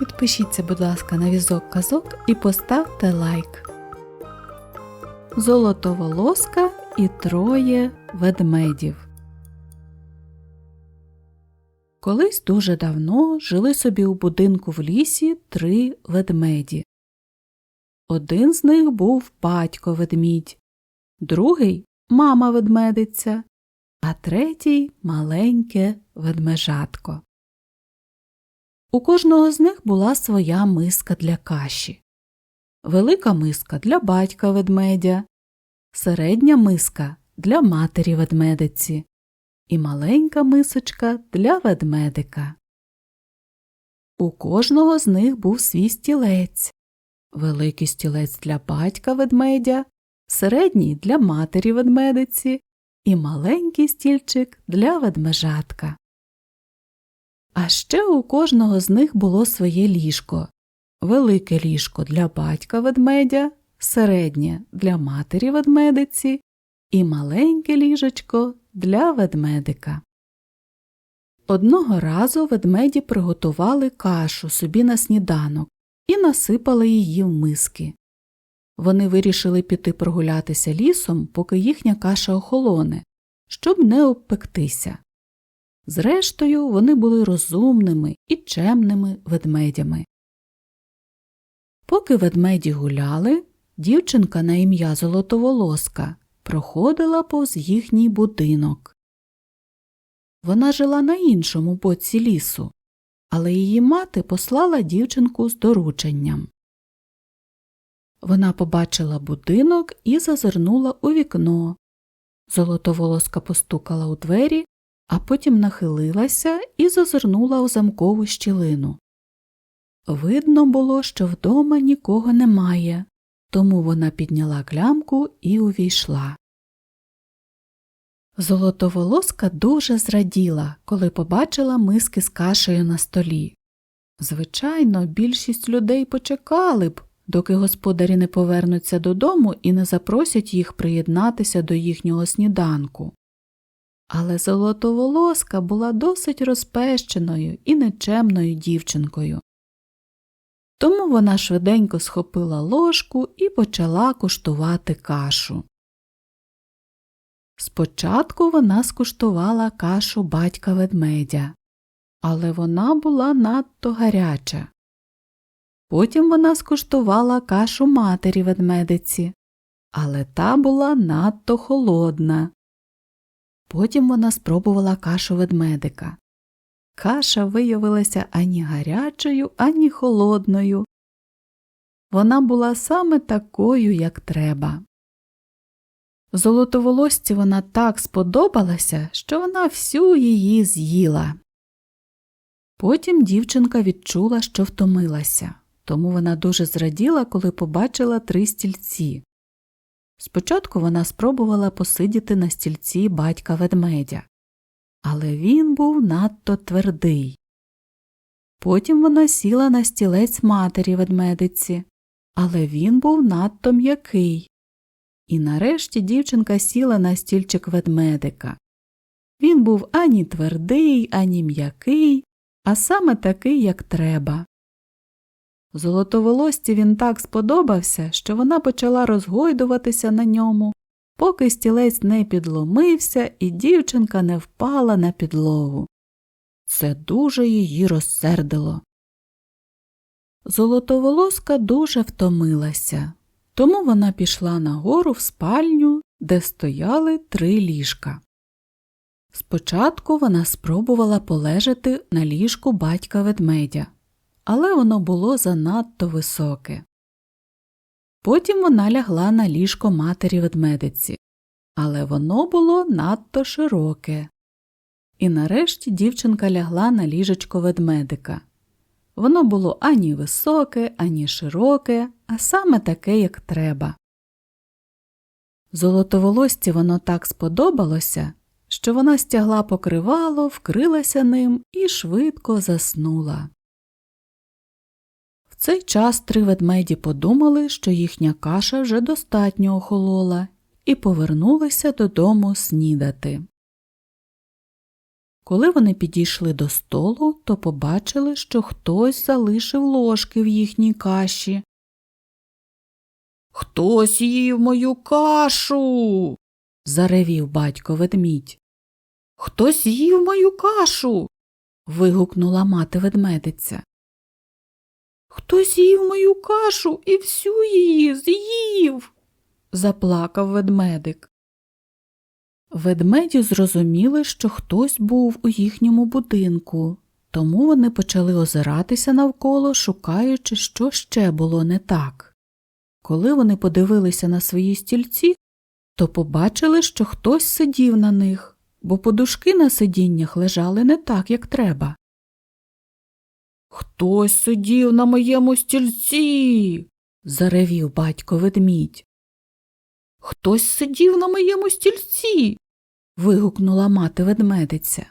підпишіться, будь ласка, на візок казок і поставте лайк. Золотоволоска і троє ведмедів. Колись дуже давно жили собі у будинку в лісі три ведмеді. Один з них був батько ведмідь, другий мама ведмедиця, а третій маленьке ведмежатко. У кожного з них була своя миска для каші. Велика миска для батька ведмедя, середня миска для матері ведмедиці і маленька мисочка для ведмедика. У кожного з них був свій стілець, великий стілець для батька ведмедя, середній для матері ведмедиці і маленький стільчик для ведмежатка. А ще у кожного з них було своє ліжко велике ліжко для батька ведмедя, середнє для матері ведмедиці і маленьке ліжечко для ведмедика. Одного разу ведмеді приготували кашу собі на сніданок і насипали її в миски. Вони вирішили піти прогулятися лісом, поки їхня каша охолоне, щоб не обпектися. Зрештою, вони були розумними і чемними ведмедями. Поки ведмеді гуляли, дівчинка на ім'я Золотоволоска проходила повз їхній будинок. Вона жила на іншому боці лісу, але її мати послала дівчинку з дорученням. Вона побачила будинок і зазирнула у вікно. Золотоволоска постукала у двері, а потім нахилилася і зазирнула у замкову щілину. Видно було, що вдома нікого немає, тому вона підняла клямку і увійшла. Золотоволоска дуже зраділа, коли побачила миски з кашею на столі. Звичайно, більшість людей почекали б, доки господарі не повернуться додому і не запросять їх приєднатися до їхнього сніданку. Але золотоволоска була досить розпещеною і нечемною дівчинкою. Тому вона швиденько схопила ложку і почала куштувати кашу. Спочатку вона скуштувала кашу батька ведмедя, але вона була надто гаряча. Потім вона скуштувала кашу матері ведмедиці, але та була надто холодна. Потім вона спробувала кашу ведмедика. Каша виявилася ані гарячою, ані холодною. Вона була саме такою, як треба. Золотоволосці вона так сподобалася, що вона всю її з'їла. Потім дівчинка відчула, що втомилася, тому вона дуже зраділа, коли побачила три стільці. Спочатку вона спробувала посидіти на стільці батька ведмедя, але він був надто твердий. Потім вона сіла на стілець матері ведмедиці, але він був надто м'який. І нарешті дівчинка сіла на стільчик ведмедика. Він був ані твердий, ані м'який, а саме такий, як треба. Золотоволосці він так сподобався, що вона почала розгойдуватися на ньому, поки стілець не підломився і дівчинка не впала на підлогу. Це дуже її розсердило. Золотоволоска дуже втомилася, тому вона пішла нагору в спальню, де стояли три ліжка. Спочатку вона спробувала полежати на ліжку батька ведмедя, але воно було занадто високе. Потім вона лягла на ліжко матері ведмедиці, але воно було надто широке. І нарешті дівчинка лягла на ліжечко ведмедика. Воно було ані високе, ані широке, а саме таке, як треба. Золотоволосці воно так сподобалося, що вона стягла покривало, вкрилася ним і швидко заснула. Цей час три ведмеді подумали, що їхня каша вже достатньо охолола, і повернулися додому снідати. Коли вони підійшли до столу, то побачили, що хтось залишив ложки в їхній каші. Хтось їв мою кашу. заревів батько ведмідь. Хтось їв мою кашу. вигукнула мати ведмедиця. Хтось їв мою кашу і всю її з'їв. заплакав ведмедик. Ведмеді зрозуміли, що хтось був у їхньому будинку, тому вони почали озиратися навколо, шукаючи, що ще було не так. Коли вони подивилися на свої стільці, то побачили, що хтось сидів на них, бо подушки на сидіннях лежали не так, як треба. Хтось сидів на моєму стільці. заревів батько ведмідь. Хтось сидів на моєму стільці. вигукнула мати ведмедиця.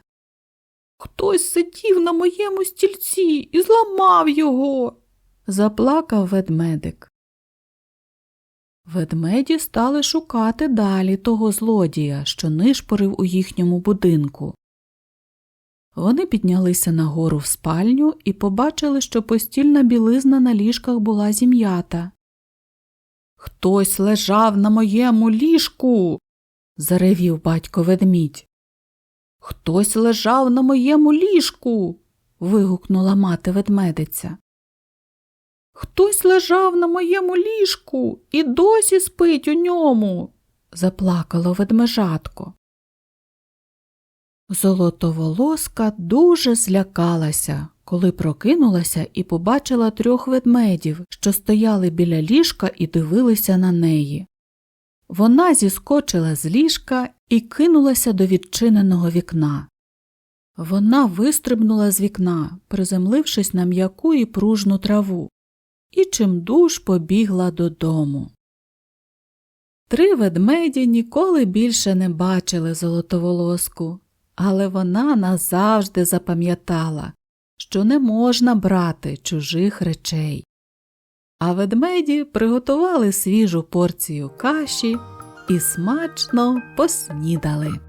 Хтось сидів на моєму стільці і зламав його. заплакав ведмедик. Ведмеді стали шукати далі того злодія, що нишпорив у їхньому будинку. Вони піднялися нагору в спальню і побачили, що постільна білизна на ліжках була зім'ята. Хтось лежав на моєму ліжку. заревів батько ведмідь. Хтось лежав на моєму ліжку. вигукнула мати ведмедиця. Хтось лежав на моєму ліжку і досі спить у ньому. заплакало ведмежатко. Золотоволоска дуже злякалася, коли прокинулася і побачила трьох ведмедів, що стояли біля ліжка і дивилися на неї. Вона зіскочила з ліжка і кинулася до відчиненого вікна. Вона вистрибнула з вікна, приземлившись на м'яку і пружну траву, і чимдуж побігла додому. Три ведмеді ніколи більше не бачили золотоволоску, але вона назавжди запам'ятала, що не можна брати чужих речей. А ведмеді приготували свіжу порцію каші і смачно поснідали.